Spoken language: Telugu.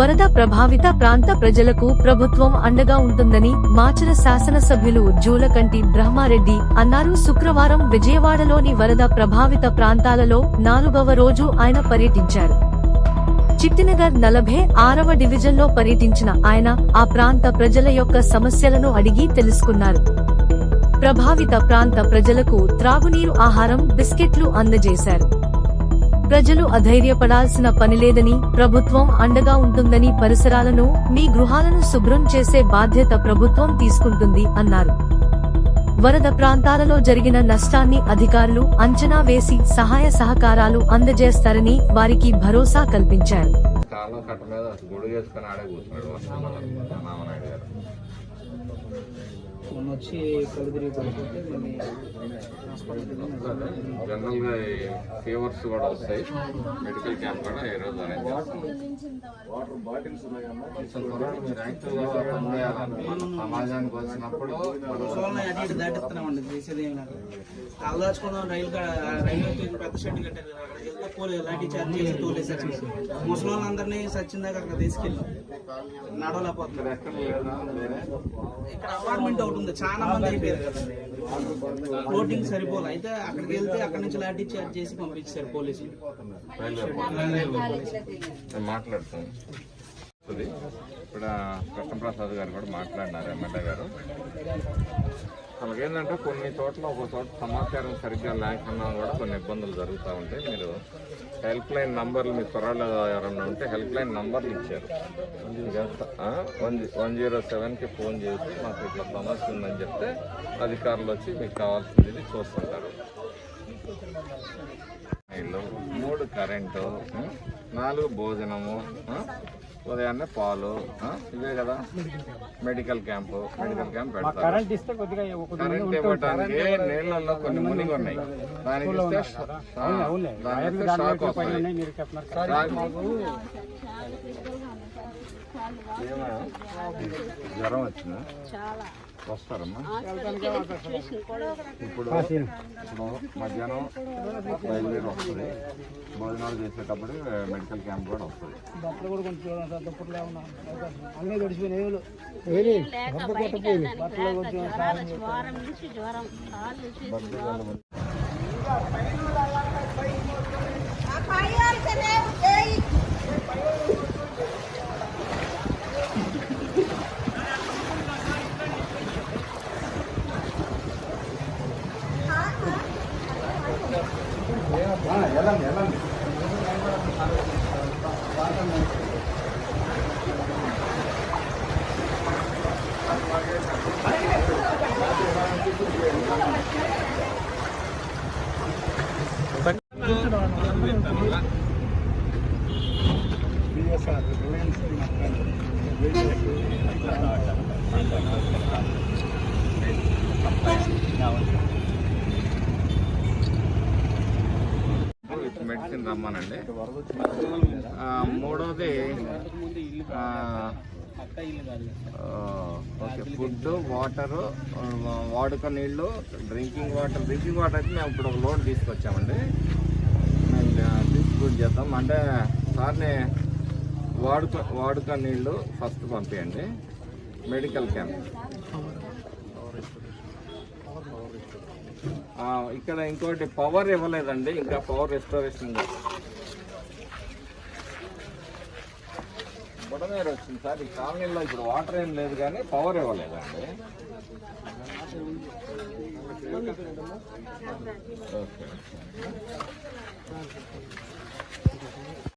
వరద ప్రభావిత ప్రాంత ప్రజలకు ప్రభుత్వం అండగా ఉంటుందని మాచర శాసనసభ్యులు జూలకంటి బ్రహ్మారెడ్డి అన్నారు. శుక్రవారం విజయవాడలోని వరద ప్రభావిత ప్రాంతాలలో నాలుగవ రోజు ఆయన పర్యటించారు. చిట్టినగర్ నలభై ఆరవ డివిజన్లో పర్యటించిన ఆయన ఆ ప్రాంత ప్రజల యొక్క సమస్యలను అడిగి తెలుసుకున్నారు. ప్రభావిత ప్రాంత ప్రజలకు త్రాగునీరు ఆహారం బిస్కెట్లు అందజేశారు. ప్రజలు అధైర్యపడాల్సిన పనిలేదని ప్రభుత్వం అండగా ఉంటుందని పరిసరాలను మీ గృహాలను శుభ్రం చేసే బాధ్యత ప్రభుత్వం తీసుకుంటుంది అన్నారు. వరద ప్రాంతాలలో జరిగిన నష్టాన్ని అధికారులు అంచనా వేసి సహాయ సహకారాలు అందజేస్తారని వారికి భరోసా కల్పించారు. మొన్న వచ్చి కళ్ళు తిరిగి పడిపోతే మళ్ళీ ఫీవర్స్ కూడా వస్తాయి. మెడికల్ క్యాంప్ కూడా ఈ రోజు యాక్టివ్గా పనిచేయాలండి. సమాజానికి వచ్చినప్పుడు దాటిస్తున్నామండి చేసేది ఏం లేదు కాళ్ళు దాచుకుందాం రైలు రైల్వే పెద్ద షెడ్ కట్టారు కదా. లాఠీ చార్జ్ చేసి తోలేసారు ముసలోళ్ళందరినీ సచ్చిందాక అక్కడ తీసుకెళ్ళి నడవలేకపోతున్నారు. ఇక్కడ అపార్ట్మెంట్ ఒకటి ఉంది. చాలా మంది అయిపోయారు కదండి ఓటింగ్ సరిపోలే. అయితే అక్కడికి వెళ్తే అక్కడి నుంచి లాఠీ చార్జ్ చేసి పంపించారు పోలీసులు. రైల్వే మాట్లాడతాను. ఇప్పుడు కృష్ణప్రసాద్ గారు కూడా మాట్లాడినారు ఎమ్మెల్యే గారు. అలాగేంటంటే కొన్ని చోట్ల ఒక చోట సమాచారం సరిగ్గా లేకుండా కూడా కొన్ని ఇబ్బందులు జరుగుతూ ఉంటాయి. మీరు హెల్ప్ లైన్ నంబర్లు మీ త్వరలో ఎవరన్నా ఉంటే హెల్ప్ లైన్ నంబర్లు ఇచ్చారు. వన్ వన్ జీరో సెవెన్కి ఫోన్ చేసి మాకు ఇట్లా సమస్య ఉందని చెప్తే అధికారులు వచ్చి మీకు కావాల్సింది చూస్తుంటారు. మూడు కరెంటు నాలుగు భోజనము ఉదయాన్నే పాలు? ఇవే కదా? మెడికల్ క్యాంపు మెడికల్ క్యాంప్ పెడతారు. కరెంట్ ఇవ్వడానికి నీళ్ళల్లో కొన్ని మునిగి ఉన్నాయి. దానికి ఇస్తే షాక్ వస్తుంది? జ్వరం వచ్చిందా? వస్తారమ్మా. ఇప్పుడు ఇప్పుడు మధ్యాహ్నం బయలుదేరి వస్తుంది. భోజనాలు చేసేటప్పుడు మెడికల్ క్యాంప్ కూడా వస్తుంది. బట్టలు కూడా కొంచెం చూడండి సార్ దుప్పట్లు ఏమన్నా అన్నీ ఏలు జ్వరం నుంచి జ్వరం కాళ్ళు నుంచి విత్ మెడిసిన్ రమ్మానండి. ఆ, మూడోది ఆ, పక్క ఇల్లు కాదు ఆ, ఓకే ఫుడ్ వాటర్ వాడుక నీళ్ళు డ్రింకింగ్ వాటర్ డ్రింకింగ్ వాటర్ అయితే మేము ఇప్పుడు ఒక లోడ్ తీసుకొచ్చామండి. మేము డిస్ట్రిబ్యూట్ చేద్దాం. అంటే సార్ని వాడుక వాడుక నీళ్ళు ఫస్ట్ పంపించండి మెడికల్ క్యాంప్. ఇక్కడ ఇంకోటి పవర్ ఇవ్వలేదండి ఇంకా పవర్ రెస్టారేషన్ బుడమేరు వచ్చింది సార్ ఈ కాలనీలో ఇప్పుడు వాటర్ ఏం లేదు కానీ పవర్ ఇవ్వలేదండి. ఓకే.